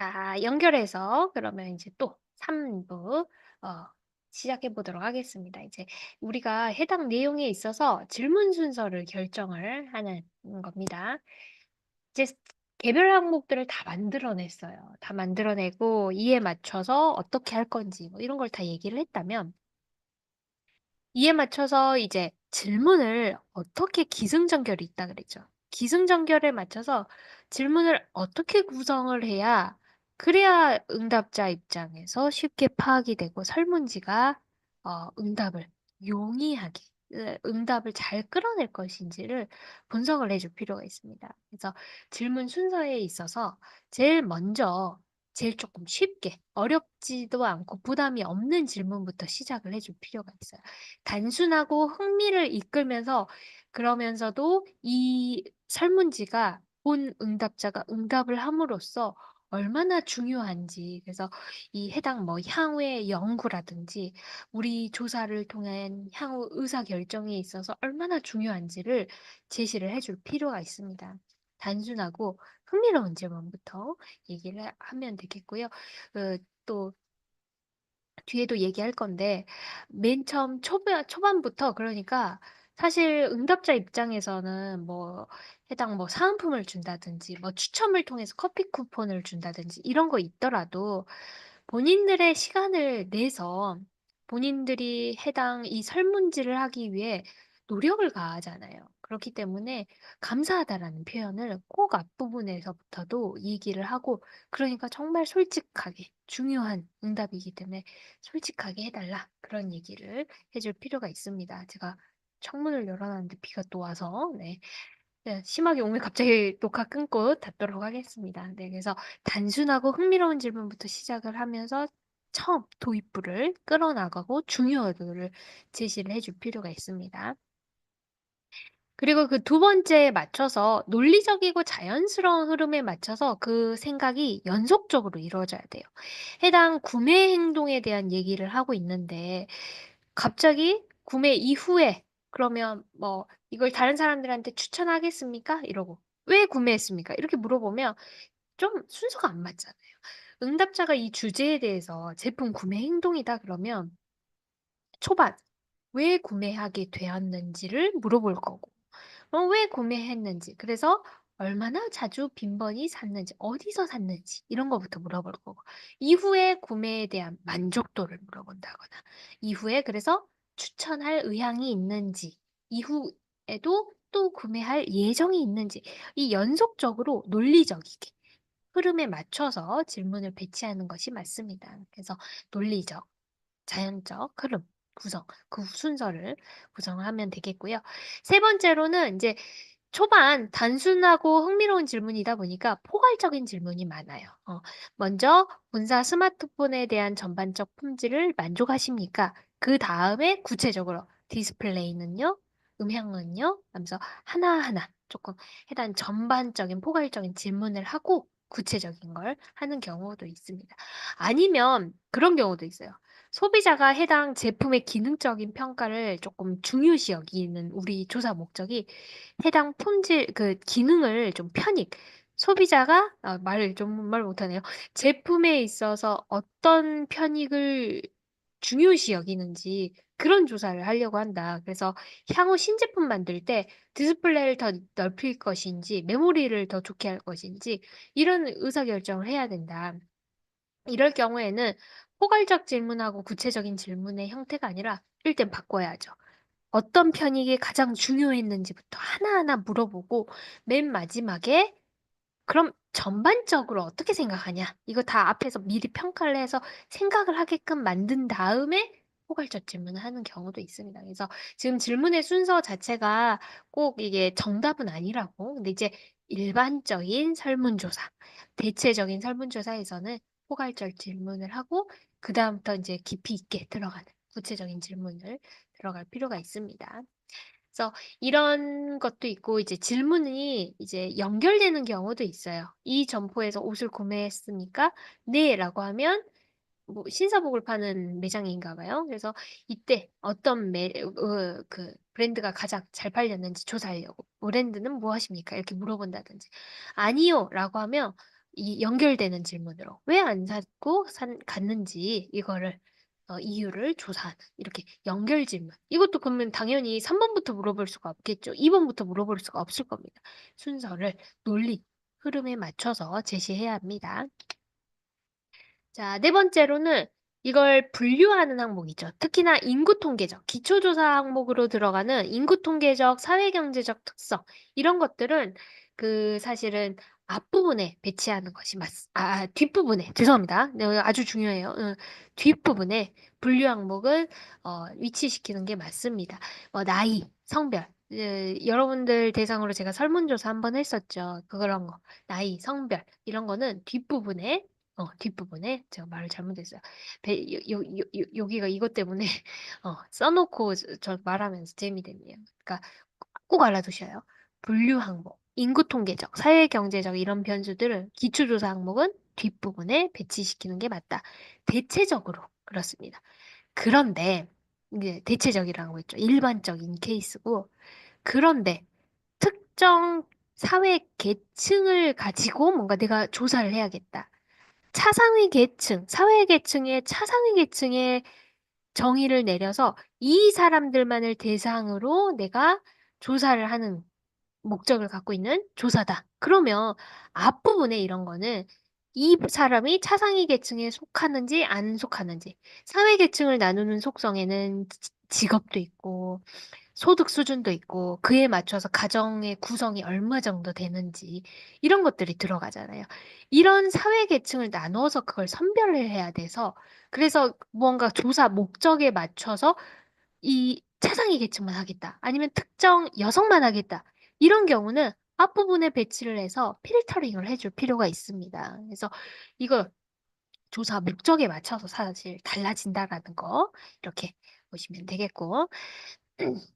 자, 연결해서 그러면 이제 또 3부 어 시작해 보도록 하겠습니다. 이제 우리가 해당 내용에 있어서 질문 순서를 결정을 하는 겁니다. 이제 스 개별 항목들을 다 만들어 냈어요. 다 만들어 내고 이에 맞춰서 어떻게 할 건지 뭐 이런 걸 다 얘기를 했다면 이에 맞춰서 이제 질문을 어떻게 기승전결이 있다 그랬죠. 기승전결에 맞춰서 질문을 어떻게 구성을 해야 그래야 응답자 입장에서 쉽게 파악이 되고 설문지가 어, 응답을 용이하게 으, 응답을 잘 끌어낼 것인지를 분석을 해줄 필요가 있습니다. 그래서 질문 순서에 있어서 제일 먼저 제일 조금 쉽게 어렵지도 않고 부담이 없는 질문부터 시작을 해줄 필요가 있어요. 단순하고 흥미를 이끌면서 그러면서도 이 설문지가 본 응답자가 응답을 함으로써 얼마나 중요한지 그래서 이 해당 뭐 향후의 연구라든지 우리 조사를 통한 향후 의사 결정에 있어서 얼마나 중요한지를 제시를 해줄 필요가 있습니다. 단순하고 흥미로운 질문부터 얘기를 하면 되겠고요. 그 또 뒤에도 얘기할 건데 맨 처음 초반 초반부터 그러니까 사실 응답자 입장에서는 뭐 해당 뭐 사은품을 준다든지 뭐 추첨을 통해서 커피 쿠폰을 준다든지 이런 거 있더라도 본인들의 시간을 내서 본인들이 해당 이 설문지를 하기 위해 노력을 가하잖아요. 그렇기 때문에 감사하다라는 표현을 꼭 앞부분에서부터도 얘기를 하고 그러니까 정말 솔직하게 중요한 응답이기 때문에 솔직하게 해 달라 그런 얘기를 해 줄 필요가 있습니다. 제가 창문을 열어놨는데 비가 또 와서 네. 네, 심하게 오면 갑자기 녹화 끊고 닫도록 하겠습니다. 네, 그래서 단순하고 흥미로운 질문부터 시작을 하면서 처음 도입부를 끌어나가고 중요도를 제시를 해줄 필요가 있습니다. 그리고 그 두 번째에 맞춰서 논리적이고 자연스러운 흐름에 맞춰서 그 생각이 연속적으로 이루어져야 돼요. 해당 구매 행동에 대한 얘기를 하고 있는데 갑자기 구매 이후에 그러면 뭐 "이걸 다른 사람들한테 추천하겠습니까?" 이러고 "왜 구매했습니까?" 이렇게 물어보면 좀 순서가 안 맞잖아요. 응답자가 이 주제에 대해서 "제품 구매 행동이다." 그러면 초반 왜 구매하게 되었는지를 물어볼 거고 어 왜 구매했는지 그래서 얼마나 자주 빈번히 샀는지 어디서 샀는지 이런 거부터 물어볼 거고 이후에 구매에 대한 만족도를 물어본다거나 이후에 그래서 추천할 의향이 있는지 이후에도 또 구매할 예정이 있는지 이 연속적으로 논리적이게 흐름에 맞춰서 질문을 배치하는 것이 맞습니다. 그래서 논리적, 자연적 흐름 구성 그 순서를 구성을 하면 되겠고요. 세 번째로는 인제 초반 단순하고 흥미로운 질문이다 보니까 포괄적인 질문이 많아요. 어 먼저 본사 스마트폰에 대한 전반적 품질을 만족하십니까? 그 다음에 구체적으로 디스플레이는요? 음향은요? 하면서 하나하나 쪼끔 해당 전반적인 포괄적인 질문을 하고 구체적인 걸 하는 경우도 있습니다. 아니면 그런 경우도 있어요. 소비자가 해당 제품의 기능적인 평가를 쪼끔 중요시 여기는 우리 조사 목적이 해당 품질 그 기능을 좀 편익 소비자가 아 말을 좀 말 못하네요. 제품에 있어서 어떤 편익을 중요시 여기는지 그런 조사를 하려고 한다. 그래서 향후 신제품 만들 때 디스플레이를 더 넓힐 것인지 메모리를 더 좋게 할 것인지 이런 의사결정을 해야 된다. 이럴 경우에는 포괄적 질문하고 구체적인 질문의 형태가 아니라 땐 바꿔야죠. 어떤 편익이 가장 중요했는지부터 하나하나 물어보고 맨 마지막에 " 그럼 전반적으로 어떻게 생각하냐?" 이거 다 앞에서 미리 평가를 해서 생각을 하게끔 만든 다음에 포괄적 질문을 하는 경우도 있습니다. 그래서 지금 질문의 순서 자체가 꼭 이게 정답은 아니라고 근데 이제 일반적인 설문조사, 대체적인 설문조사에서는 포괄적 질문을 하고 그다음부터 인제 깊이 있게 들어가는 구체적인 질문을 들어갈 필요가 있습니다. 그래서 이런 것도 있고 이제 질문이 이제 연결되는 경우도 있어요. "이 점포에서 옷을 구매했습니까?" "네."라고 하면 뭐 신사복을 파는 매장인가 봐요. 그래서 이때 어떤 매 어 그 브랜드가 가장 잘 팔렸는지 조사하려고 "브랜드는 무엇입니까?" 이렇게 물어본다든지 "아니요."라고 하면 이 연결되는 질문으로 왜 안 샀고 산, 갔는지 이거를 어, 이유를 조사하는 이렇게 연결 질문. 이것도 그러면 당연히 3번부터 물어볼 수가 없겠죠. 2번부터 물어볼 수가 없을 겁니다. 순서를 논리, 흐름에 맞춰서 제시해야 합니다. 자, 네 번째로는 이걸 분류하는 항목이죠. 특히나 인구 통계적, 기초조사 항목으로 들어가는 인구 통계적, 사회경제적 특성 이런 것들은 그 사실은 앞부분에 배치하는 것이 맞, 아, 아, 뒷부분에, 죄송합니다. 네, 아주 중요해요. 응, 뒷부분에 분류 항목을 어, 위치시키는 게 맞습니다. 뭐, 나이, 성별, 예, 여러분들 대상으로 제가 설문조사 한번 했었죠. 그런 거. 나이, 성별, 이런 거는 뒷부분에 어, 뒷부분에 제가 말을 잘못했어요. 배, 요, 요, 요, 요- 여기가 이것 때문에 어, 써놓고 저, 저 말하면서 재미됐네요. 그러니까 꼭 알아두셔요. 분류 항목, 인구 통계적, 사회 경제적 이런 변수들을 기초조사 항목은 뒷부분에 배치시키는 게 맞다. 대체적으로 그렇습니다. 그런데 이게 대체적이라고 했죠. 일반적인 케이스고 그런데 특정 사회 계층을 가지고 뭔가 내가 조사를 해야겠다. 차상위 계층, 사회 계층의 차상위 계층의 정의를 내려서 이 사람들만을 대상으로 내가 조사를 하는 목적을 갖고 있는 조사다. 그러면 앞부분에 이런 거는 이 사람이 차상위 계층에 속하는지 안 속하는지, 사회 계층을 나누는 속성에는 지- 직업도 있고, 소득 수준도 있고 그에 맞춰서 가정의 구성이 얼마 정도 되는지 이런 것들이 들어가잖아요. 이런 사회 계층을 나누어서 그걸 선별을 해야 돼서 그래서 뭔가 조사 목적에 맞춰서 이 차상위 계층만 하겠다. 아니면 특정 여성만 하겠다. 이런 경우는 앞부분에 배치를 해서 필터링을 해줄 필요가 있습니다. 그래서 이거 조사 목적에 맞춰서 사실 달라진다라는 거 이렇게 보시면 되겠고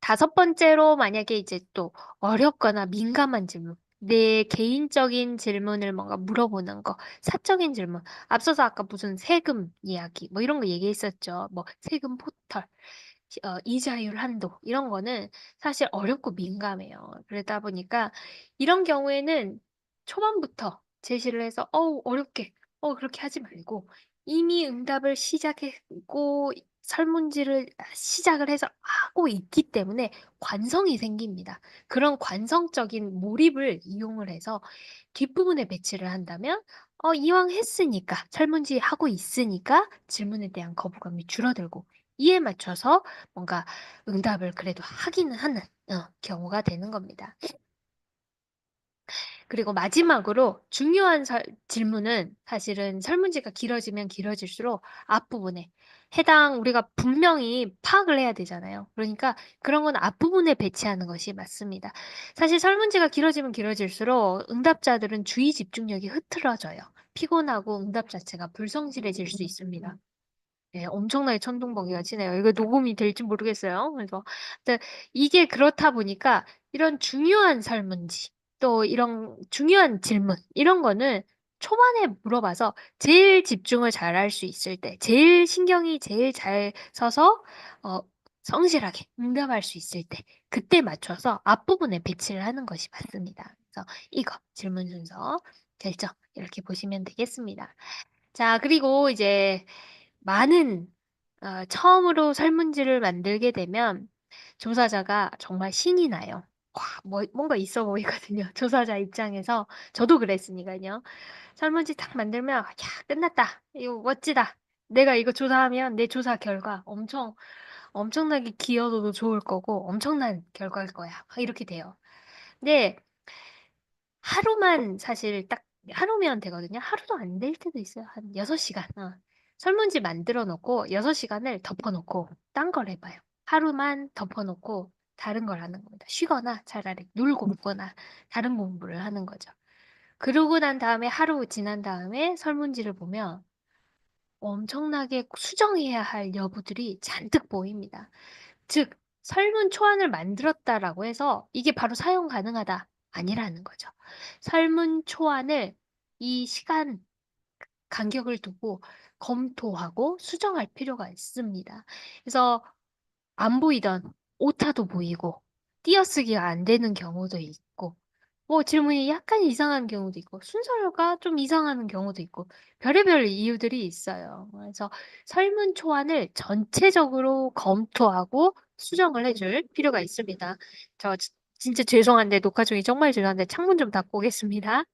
다섯 번째로 만약에 이제 또 어렵거나 민감한 질문, 내 개인적인 질문을 뭔가 물어보는 거, 사적인 질문. 앞서서 아까 무슨 세금 이야기, 뭐 이런 거 얘기했었죠. 뭐 세금 포털, 어, 이자율 한도, 이런 거는 사실 어렵고 민감해요. 그러다 보니까 이런 경우에는 초반부터 제시를 해서, 어우, 어렵게, 어, 그렇게 하지 말고 이미 응답을 시작했고 설문지를 시작을 해서 하고 있기 때문에 관성이 생깁니다. 그런 관성적인 몰입을 이용을 해서 뒷부분에 배치를 한다면 어, 이왕 했으니까 설문지 하고 있으니까 질문에 대한 거부감이 줄어들고 이에 맞춰서 뭔가 응답을 그래도 하기는 하는 어, 경우가 되는 겁니다. 그리고 마지막으로 중요한 설- 질문은 사실은 설문지가 길어지면 길어질수록 앞부분에 해당 우리가 분명히 파악을 해야 되잖아요. 그러니까 그런 건 앞부분에 배치하는 것이 맞습니다. 사실 설문지가 길어지면 길어질수록 응답자들은 주의 집중력이 흐트러져요. 피곤하고 응답 자체가 불성실해질 수 있습니다. 네, 엄청나게 천둥번개가 치네요. 이거 녹음이 될지 모르겠어요. 그래서 근데 이게 그렇다 보니까 이런 중요한 설문지 또 이런 중요한 질문 이런 거는 초반에 물어봐서 제일 집중을 잘 할 수 있을 때, 제일 신경이 제일 잘 서서 어, 성실하게 응답할 수 있을 때, 그때 맞춰서 앞부분에 배치를 하는 것이 맞습니다. 그래서 이거 질문 순서 결정 이렇게 보시면 되겠습니다. 자, 그리고 이제 많은 어, 처음으로 설문지를 만들게 되면 조사자가 정말 신이 나요. 와, 뭐, 뭔가 있어 보이거든요. 조사자 입장에서 저도 그랬으니까요. 설문지 딱 만들면 야, 끝났다. 이거 멋지다. 내가 이거 조사하면 내 조사 결과 엄청 엄청나게 기여도도 좋을 거고 엄청난 결과일 거야. 막 이렇게 돼요. 근데 하루만 사실 딱 하루면 되거든요. 하루도 안 될 때도 있어요. 한 6시간. 어. 설문지 만들어 놓고 6시간을 덮어 놓고 딴 걸 해봐요. 하루만 덮어 놓고 다른 걸 하는 겁니다. 쉬거나 차라리 놀고 먹거나 다른 공부를 하는 거죠. 그러고 난 다음에 하루 지난 다음에 설문지를 보면 엄청나게 수정해야 할 여부들이 잔뜩 보입니다. 즉, 설문 초안을 만들었다라고 해서 이게 바로 사용 가능하다. 아니라는 거죠. 설문 초안을 이 시간 간격을 두고 검토하고 수정할 필요가 있습니다. 그래서 안 보이던 오타도 보이고 띄어쓰기가 안 되는 경우도 있고 뭐 질문이 약간 이상한 경우도 있고 순서가 좀 이상한 경우도 있고 별의별 이유들이 있어요. 그래서 설문 초안을 전체적으로 검토하고 수정을 해줄 필요가 있습니다. 저지 진짜 죄송한데 녹화 중에 정말 죄송한데 창문 좀 닫고 오겠습니다.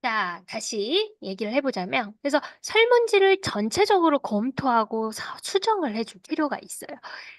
자, 다시 얘기를 해 보자면 그래서 설문지를 전체적으로 검토하고 사 수정을 해줄 필요가 있어요.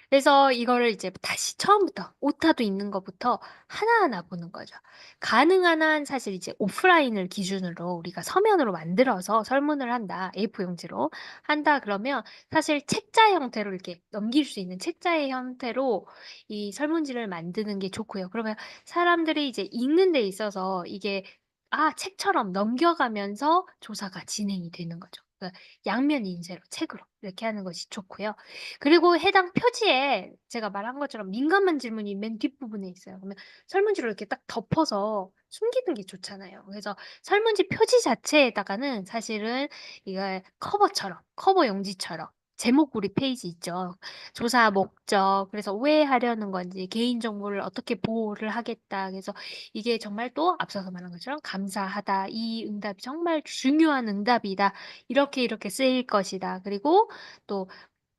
그래서 이거를 이제 다시 처음부터 오타도 있는 것부터 하나하나 보는 거죠. 가능한 한 사실 이제 오프라인을 기준으로 우리가 서면으로 만들어서 설문을 한다. A4 용지로 한다 그러면 사실 책자 형태로 이렇게 넘길 수 있는 책자의 형태로 이 설문지를 만드는 게 좋고요. 그러면 사람들이 이제 읽는 데 있어서 이게 아 책처럼 넘겨가면서 조사가 진행이 되는 거죠. 그 양면 인쇄로 책으로 이렇게 하는 것이 좋고요. 그리고 해당 표지에 제가 말한 것처럼 민감한 질문이 맨 뒷부분에 있어요. 그러면 설문지로 이렇게 딱 덮어서 숨기는 게 좋잖아요. 그래서 설문지 표지 자체에다가는 사실은 이걸 커버처럼 커버 용지처럼 제목 우리 페이지 있죠. 조사 목적, 그래서 왜 하려는 건지, 개인정보를 어떻게 보호를 하겠다. 그래서 이게 정말 또 앞서서 말한 것처럼 감사하다. 이 응답이 정말 중요한 응답이다. 이렇게 이렇게 쓰일 것이다. 그리고 또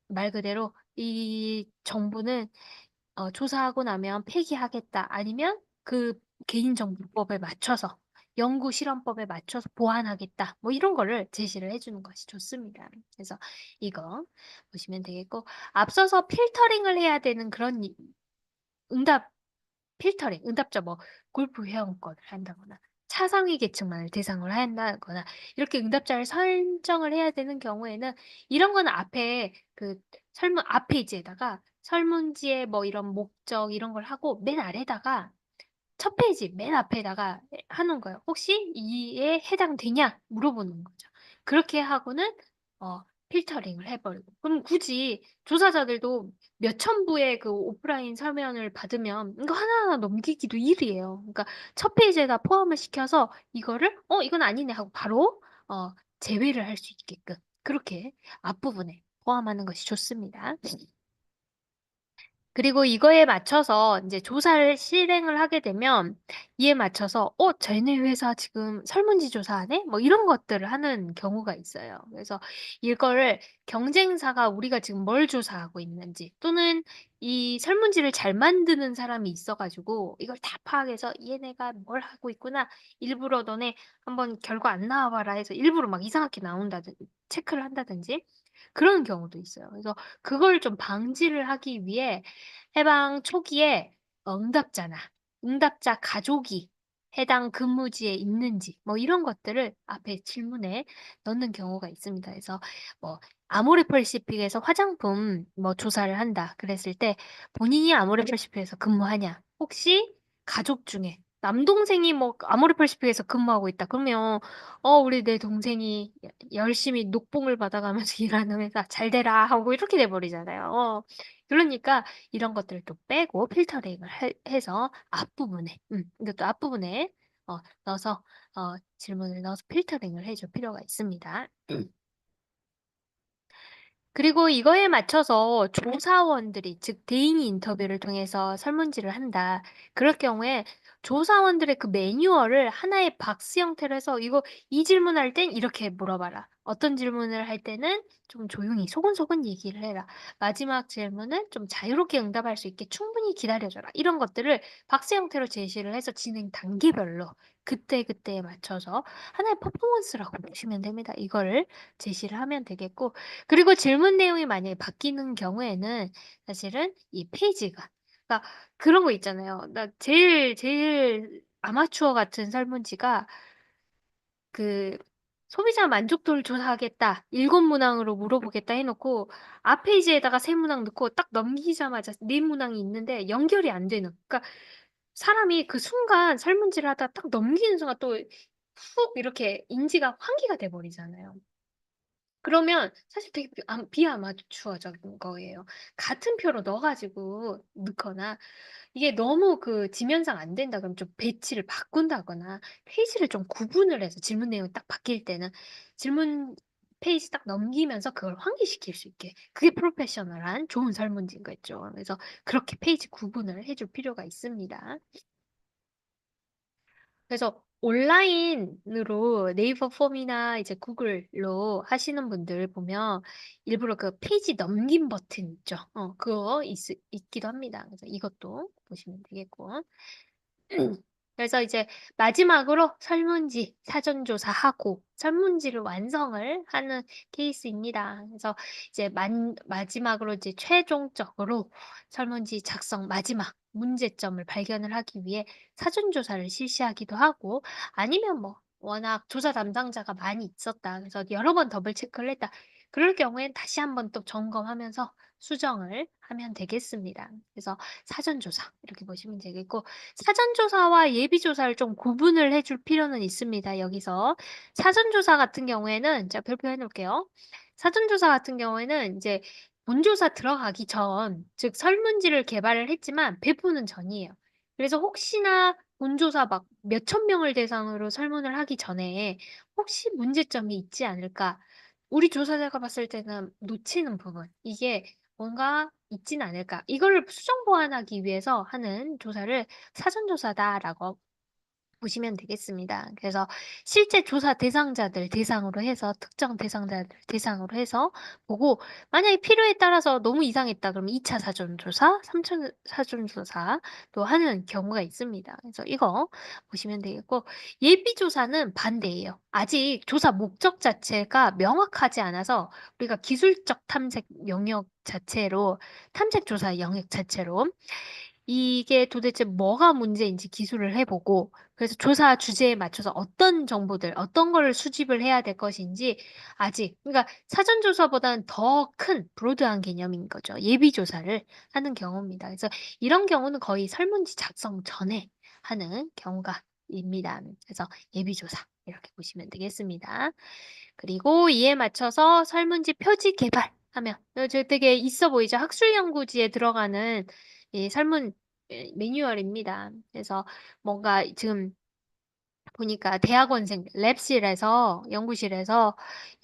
말 그대로 이 정보는 어 조사하고 나면 폐기하겠다. 아니면 그 개인정보법에 맞춰서 연구 실험법에 맞춰서 보완하겠다. 뭐 이런 거를 제시를 해 주는 것이 좋습니다. 그래서 이거 보시면 되겠고 앞서서 필터링을 해야 되는 그런 이 응답 필터링, 응답자 뭐 골프 회원권을 한다거나 차상위 계층만을 대상으로 한다거나 이렇게 응답자를 설정을 해야 되는 경우에는 이런 거는 앞에 그 설문 앞 페이지에다가 설문지의 뭐 이런 목적 이런 걸 하고 맨 아래다가 첫 페이지 맨 앞에다가 하는 거예요. "혹시 이에 해당되냐?" 물어보는 거죠. 그렇게 하고는 어 필터링을 해 버리고 그럼 굳이 조사자들도 몇천 부의 그 오프라인 서면을 받으면 이거 하나하나 넘기기도 일이에요. 그러니까 첫 페이지에다 포함을 시켜서 이거를 '어 이건 아니네.' 하고 바로 어 제외를 할 수 있게끔 그렇게 앞부분에 포함하는 것이 좋습니다. 그리고 이거에 맞춰서 인제 조사를 실행을 하게 되면 이에 맞춰서 '어 쟤네 회사 지금 설문지 조사하네?' 뭐 이런 것들을 하는 경우가 있어요. 그래서 이거를 경쟁사가 우리가 지금 뭘 조사하고 있는지 또는 이 설문지를 잘 만드는 사람이 있어 가지고 이걸 다 파악해서 '얘네가 뭘 하고 있구나. 일부러 너네 한번 결과 안 나와 봐라.' 해서 일부러 막 이상하게 나온다든 체크를 한다든지 그런 경우도 있어요. 그래서 그걸 좀 방지를 하기 위해 해방 초기에 어 응답자나 응답자 가족이 해당 근무지에 있는지 뭐 이런 것들을 앞에 질문에 넣는 경우가 있습니다. 그래서 뭐 아모레퍼시픽에서 화장품 뭐 조사를 한다 그랬을 때 본인이 아모레퍼시픽에서 근무하냐? 혹시 가족 중에 남동생이 뭐 아모레퍼시픽에서 근무하고 있다. 그러면 어 우리 내 동생이 여 열심히 녹봉을 받아가면서 일하는 회사 잘 되라 하고 이렇게 돼 버리잖아요. 어 그러니까 이런 것들을 또 빼고 필터링을 해 해서 앞부분에 음 이것도 앞부분에 어 넣어서 어 질문을 넣어서 필터링을 해줄 필요가 있습니다. 그리고 이거에 맞춰서 조사원들이 즉 대행이 인터뷰를 통해서 설문지를 한다. 그럴 경우에 조사원들의 그 매뉴얼을 하나의 박스 형태로 해서 이거 이 질문할 땐 이렇게 물어봐라. 어떤 질문을 할 때는 좀 조용히 소곤소곤 얘기를 해라. 마지막 질문은 좀 자유롭게 응답할 수 있게 충분히 기다려줘라. 이런 것들을 박스 형태로 제시를 해서 진행 단계별로 그때그때에 맞춰서 하나의 퍼포먼스라고 보시면 됩니다. 이거를 제시를 하면 되겠고 그리고 질문 내용이 만약에 바뀌는 경우에는 사실은 이 페이지가 그러니까 그런 거 있잖아요. 나 제일 제일 아마추어 같은 설문지가 그 "소비자 만족도를 조사하겠다. 7 문항으로 물어보겠다." 해 놓고 앞 페이지에다가 3 문항 넣고 딱 넘기자마자 4 문항이 있는데 연결이 안 되는 그러니까 사람이 그 순간 설문지를 하다가 딱 넘기는 순간 또 훅 이렇게 인지가 환기가 돼 버리잖아요. 그러면 사실 되게 비아 비아마추어적인 거예요. 같은 표로 넣어 가지고 넣거나 이게 너무 그 지면상 안 된다 그러면 좀 배치를 바꾼다거나 페이지를 좀 구분을 해서 질문 내용이 딱 바뀔 때는 질문 페이지 딱 넘기면서 그걸 환기시킬 수 있게. 그게 프로페셔널한 좋은 설문지인 거죠. 그래서 그렇게 페이지 구분을 해 줄 필요가 있습니다. 그래서 온라인으로 네이버 폼이나 이제 구글로 하시는 분들 보면 일부러 그 페이지 넘김 버튼 있죠. 어, 그거 있, 있기도 합니다. 그래서 이것도 보시면 되겠고. 그래서 이제 마지막으로 설문지 사전조사하고 설문지를 완성을 하는 케이스입니다. 그래서 이제 만, 마지막으로 이제 최종적으로 설문지 작성 마지막 문제점을 발견을 하기 위해 사전 조사를 실시하기도 하고 아니면 뭐 워낙 조사 담당자가 많이 있었다. 그래서 여러 번 더블 체크를 했다. 그럴 경우엔 다시 한번 또 점검하면서 수정을 하면 되겠습니다. 그래서 사전 조사 이렇게 보시면 되겠고 사전 조사와 예비 조사를 좀 구분을 해줄 필요는 있습니다. 여기서 사전 조사 같은 경우에는 제가 별표해 놓을게요. 사전 조사 같은 경우에는 이제 본조사 들어가기 전, 즉 설문지를 개발을 했지만 배포는 전이에요. 그래서 혹시나 본조사 막 몇천 명을 대상으로 설문을 하기 전에 혹시 문제점이 있지 않을까? 우리 조사자가 봤을 때는 놓치는 부분. 이게 뭔가 있진 않을까. 이거를 수정 보완하기 위해서 하는 조사를 사전조사다라고 보시면 되겠습니다. 그래서 실제 조사 대상자들 대상으로 해서 특정 대상자들 대상으로 해서 보고 만약에 필요에 따라서 너무 이상했다 그러면 2차 사전조사, 3차 사전조사 또 하는 경우가 있습니다. 그래서 이거 보시면 되겠고 예비조사는 반대예요. 아직 조사 목적 자체가 명확하지 않아서 우리가 기술적 탐색 영역 자체로 탐색 조사 영역 자체로 이게 도대체 뭐가 문제인지 기술을 해보고 그래서 조사 주제에 맞춰서 어떤 정보들, 어떤 거를 수집을 해야 될 것인지 아직 그러니까 사전 조사보다는 더 큰 브로드한 개념인 거죠. 예비 조사를 하는 경우입니다. 그래서 이런 경우는 거의 설문지 작성 전에 하는 경우가 입니다. 그래서 예비 조사 이렇게 보시면 되겠습니다. 그리고 이에 맞춰서 설문지 표지 개발하면 저 되게 있어 보이죠? 학술 연구지에 들어가는 이 설문 예, 매뉴얼입니다. 그래서 뭔가 지금 보니까 대학원생 랩실에서 연구실에서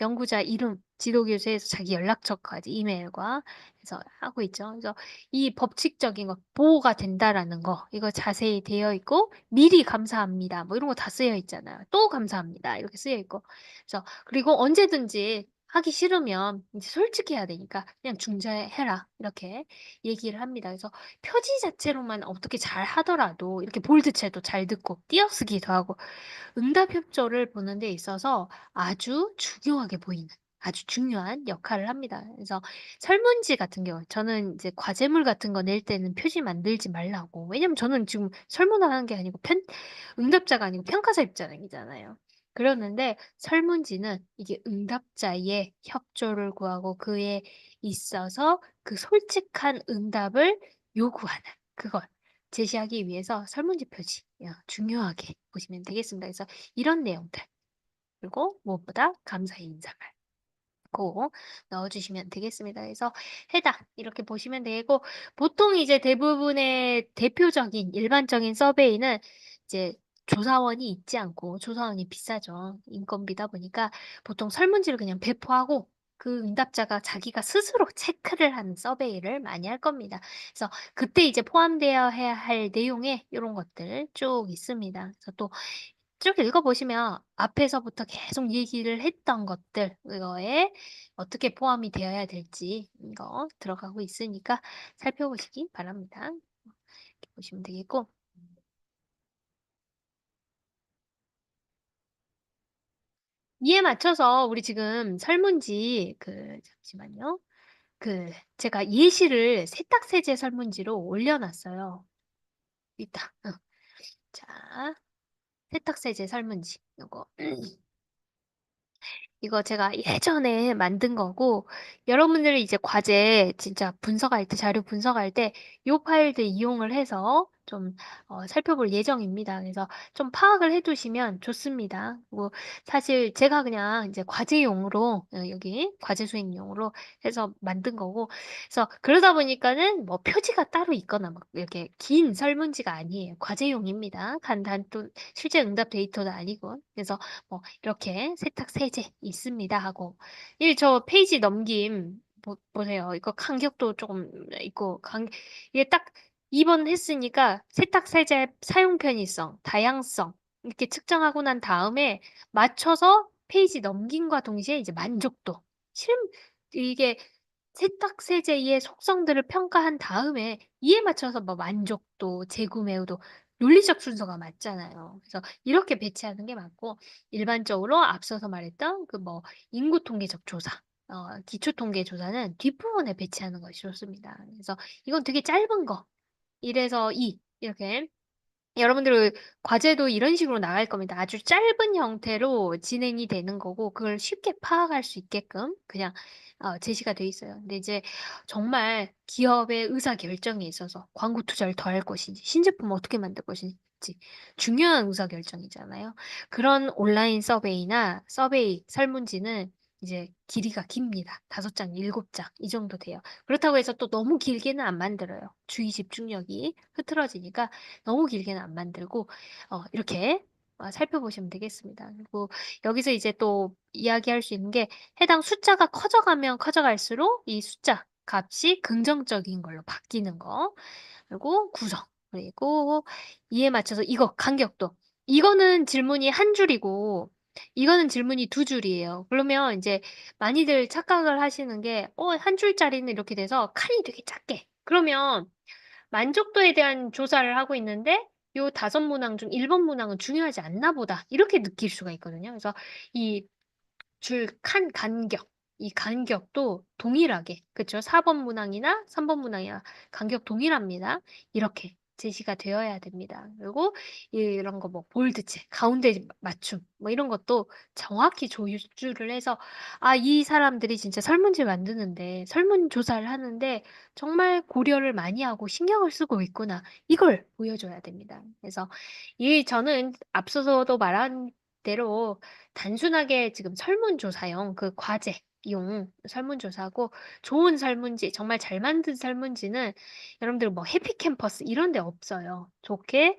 연구자 이름 지도교수에서 자기 연락처까지 이메일과 해서 하고 있죠. 그래서 이 법칙적인 거 보호가 된다라는 거 이거 자세히 되어 있고 미리 감사합니다. 뭐 이런 거 다 쓰여 있잖아요. 또 감사합니다. 이렇게 쓰여 있고. 그래서 그리고 언제든지 하기 싫으면 이제 솔직해야 되니까 그냥 중재해라 이렇게 얘기를 합니다. 그래서 표지 자체로만 어떻게 잘 하더라도 이렇게 볼드체도 잘 듣고 띄어쓰기도 하고 응답 협조를 보는 데 있어서 아주 중요하게 보이는 아주 중요한 역할을 합니다. 그래서 설문지 같은 경우 저는 이제 과제물 같은 거 낼 때는 표지 만들지 말라고. 왜냐면 저는 지금 설문하는 게 아니고 편 응답자가 아니고 평가자 입장이잖아요. 그러는데 설문지는 이게 응답자의 협조를 구하고 그에 있어서 그 솔직한 응답을 요구하는 그걸 제시하기 위해서 설문지 표지 어, 중요하게 보시면 되겠습니다. 그래서 이런 내용들 그리고 무엇보다 감사의 인사말 꼭 넣어주시면 되겠습니다. 그래서 해당 이렇게 보시면 되고 보통 이제 대부분의 대표적인 일반적인 서베이는 이제 조사원이 있지 않고 조사원이 비싸죠. 인건비다 보니까 보통 설문지를 그냥 배포하고 그 응답자가 자기가 스스로 체크를 하는 서베이를 많이 할 겁니다. 그래서 그때 이제 포함되어야 할 내용에 이런 것들 쭉 있습니다. 그래서 또 쭉 읽어보시면 앞에서부터 계속 얘기를 했던 것들, 이거에 어떻게 포함이 되어야 될지 이거 들어가고 있으니까 살펴보시기 바랍니다. 이렇게 보시면 되겠고. 이에 맞춰서 우리 지금 설문지 그 잠시만요. 그 제가 예시를 세탁 세제 설문지로 올려놨어요. 있다. 어. 자, 세탁 세제 설문지 이거 이거 제가 예전에 만든 거고 여러분들이 이제 과제 진짜 분석할 때 자료 분석할 때 이 파일들 이용을 해서 좀 어 살펴볼 예정입니다. 그래서 좀 파악을 해 두시면 좋습니다. 뭐 사실 제가 그냥 인제 과제용으로 어 여기 과제 수행용으로 해서 만든 거고 그래서 그러다 보니까는 뭐 표지가 따로 있거나 막 이렇게 긴 설문지가 아니에요. 과제용입니다. 간단 또 실제 응답 데이터도 아니고. 그래서 뭐 이렇게 "세탁 세제 있습니다." 하고 이 저 페이지 넘김 보 보세요. 이거 간격도 쪼금 있고 간 이게 딱 2번 했으니까 세탁 세제 사용 편의성, 다양성 이렇게 측정하고 난 다음에 맞춰서 페이지 넘김과 동시에 이제 만족도 실 이게 세탁 세제의 속성들을 평가한 다음에 이에 맞춰서 뭐 만족도, 재구매 의도 논리적 순서가 맞잖아요. 그래서 이렇게 배치하는 게 맞고 일반적으로 앞서서 말했던 그 뭐 인구 통계적 조사 어 기초 통계 조사는 뒷부분에 배치하는 것이 좋습니다. 그래서 이건 되게 짧은 거 1 에서 2 이렇게 여러분들 과제도 이런 식으로 나갈 겁니다. 아주 짧은 형태로 진행이 되는 거고 그걸 쉽게 파악할 수 있게끔 그냥 어 제시가 돼 있어요. 근데 이제 정말 기업의 의사 결정에 있어서 광고 투자를 더 할 것인지 신제품을 어떻게 만들 것인지 중요한 의사 결정이잖아요. 그런 온라인 서베이나 서베이 설문지는 이제 길이가 깁니다. 5 장, 7장이 정도 돼요. 그렇다고 해서 또 너무 길게는 안 만들어요. 주의 집중력이 흐트러지니까 너무 길게는 안 만들고 어 이렇게 어 살펴보시면 되겠습니다. 그리고 여기서 이제 또 이야기할 수 있는 게 해당 숫자가 커져가면 커져갈수록 이 숫자 값이 긍정적인 걸로 바뀌는 거 그리고 구성 그리고 이에 맞춰서 이거 간격도 이거는 질문이 1 줄이고 이거는 질문이 2 줄이에요. 그러면 인제 많이들 착각을 하시는 게 어 1 줄짜리는 이렇게 돼서 칸이 되게 작게 그러면 '만족도에 대한 조사를 하고 있는데 요 5 문항 중 1 번 문항은 중요하지 않나 보다.' 이렇게 느낄 수가 있거든요. 그래서 이 줄 칸 간격 이 간격도 동일하게 그쵸? 4 번 문항이나 3 번 문항이나 간격 동일합니다. 이렇게 제시가 되어야 됩니다. 그리고 이런 거 뭐 볼드체 가운데 맞춤 뭐 이런 것도 정확히 조주를 해서 '아 이 사람들이 진짜 설문지 만드는데 설문조사를 하는데 정말 고려를 많이 하고 신경을 쓰고 있구나.' 이걸 보여줘야 됩니다. 그래서 이 저는 앞서서도 말한 대로 단순하게 지금 설문조사용 그 과제 용 설문조사고 좋은 설문지 정말 잘 만든 설문지는 여러분들 뭐 해피캠퍼스 이런 데 없어요. 좋게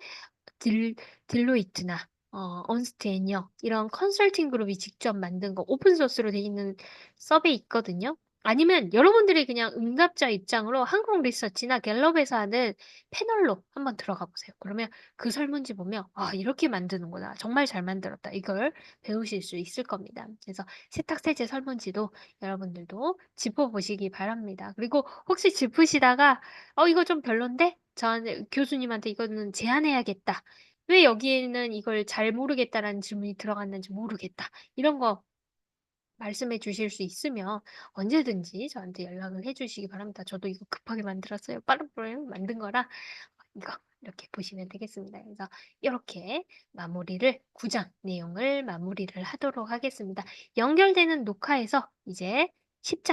딜 딜로이트나 어 언스트 앤영 이런 컨설팅 그룹이 직접 만든 거 오픈 소스로 돼 있는 서베이 있거든요. 아니면 여러분들이 그냥 응답자 입장으로 한국 리서치나 갤럽에서 하는 패널로 한번 들어가 보세요. 그러면 그 설문지 보면 '아 이렇게 만드는구나. 정말 잘 만들었다.' 이걸 배우실 수 있을 겁니다. 그래서 세탁 세제 설문지도 여러분들도 짚어 보시기 바랍니다. 그리고 혹시 짚으시다가 '어 이거 좀 별론데? 저한테 교수님한테 이거는 제안해야겠다. 왜 여기에는 이걸 잘 모르겠다.'라는 질문이 들어갔는지 모르겠다. 이런 거 말씀해 주실 수 있으면 언제든지 저한테 연락을 해 주시기 바랍니다. 저도 이거 급하게 만들었어요. 빠르빠르 만든 거라 이거 이렇게 보시면 되겠습니다. 그래서 요렇게 마무리를 9장 내용을 마무리를 하도록 하겠습니다. 연결되는 녹화에서 이제 10장